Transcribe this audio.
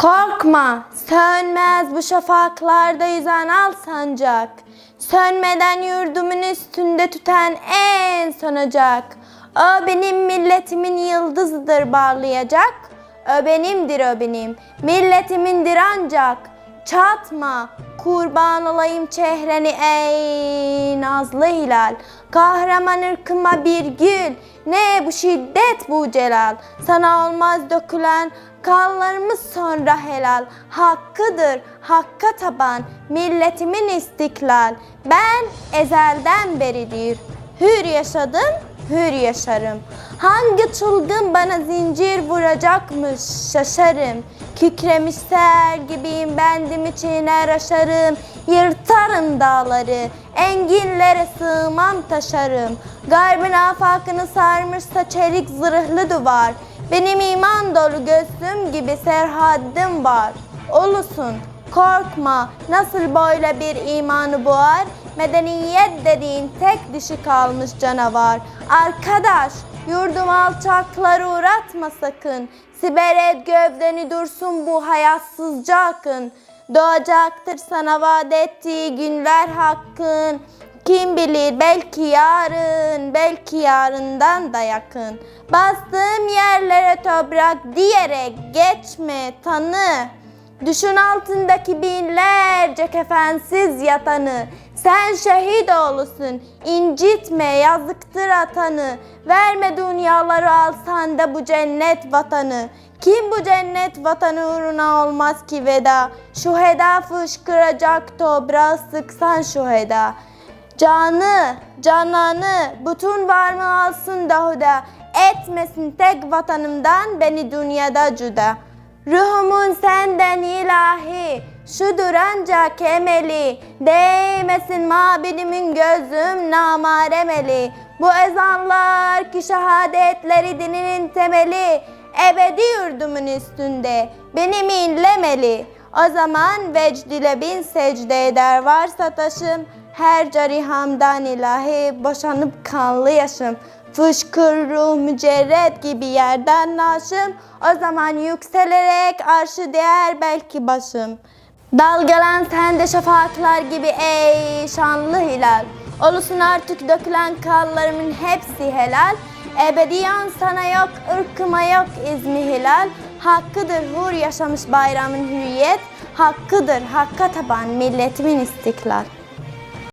Korkma, sönmez bu şafaklarda yüzen al sancak. Sönmeden yurdumun üstünde tüten en son ocak. O benim milletimin yıldızıdır bağlayacak. O benimdir o benim, milletimindir ancak. Çatma, kurban olayım çehreni ey nazlı hilal. Kahraman ırkıma bir gül, ne bu şiddet bu celal. Sana olmaz dökülen kanlarımız sonra helal. Hakkıdır, hakka taban, milletimin istiklal. Ben ezelden beridir, hür yaşadım, hür yaşarım. Hangi çılgın bana zincir vuracakmış şaşarım. Kükremiş ser gibiyim bendim içine aşarım. Yırtarım dağları, enginlere sığmam taşarım. Garbın afakını sarmışsa çelik zırhlı duvar. Benim iman dolu göğsüm gibi serhaddim var. Olusun, korkma, nasıl böyle bir imanı boğar? Medeniyet dediğin tek dişi kalmış canavar. Arkadaş, yurdum alçakları uğratma sakın. Siber et gövdeni dursun bu hayatsızca akın. Doğacaktır sana vaat ettiği günler hakkın. Kim bilir belki yarın, belki yarından da yakın. Bastığım yerlere toprak diyerek geçme tanı. Düşün altındaki binlerce kefensiz yatanı. Sen şehit oğlusun, incitme yazıktır atanı. Verme dünyaları alsan da bu cennet vatanı. Kim bu cennet vatanı uğruna olmaz ki veda? Şu heda fışkıracak toprağı sıksan şu heda. Canı, cananı, bütün varlığı alsın dahuda. Etmesin tek vatanımdan beni dünyada cüda. Ruhumun senden ilahi, şudur ancak emeli. Değmesin mabedimin gözüm namaremeli. Bu ezanlar ki şehadetleri dininin temeli. Ebedi yurdumun üstünde benim inlemeli. O zaman vecd ile bin secde eder varsa taşım. Her carihamdan ilahi boşanıp kanlı yaşım. Fışkır ruh mücerret gibi yerden naşım. O zaman yükselerek arşı değer belki başım. Dalgalan sen de şafaklar gibi ey şanlı hilal. Olusun artık dökülen kanlarımın hepsi helal. Ebediyan sana yok, ırkıma yok izmi hilal. Hakkıdır hur yaşamış bayramın hürriyet. Hakkıdır hakka taban milletimin istiklal.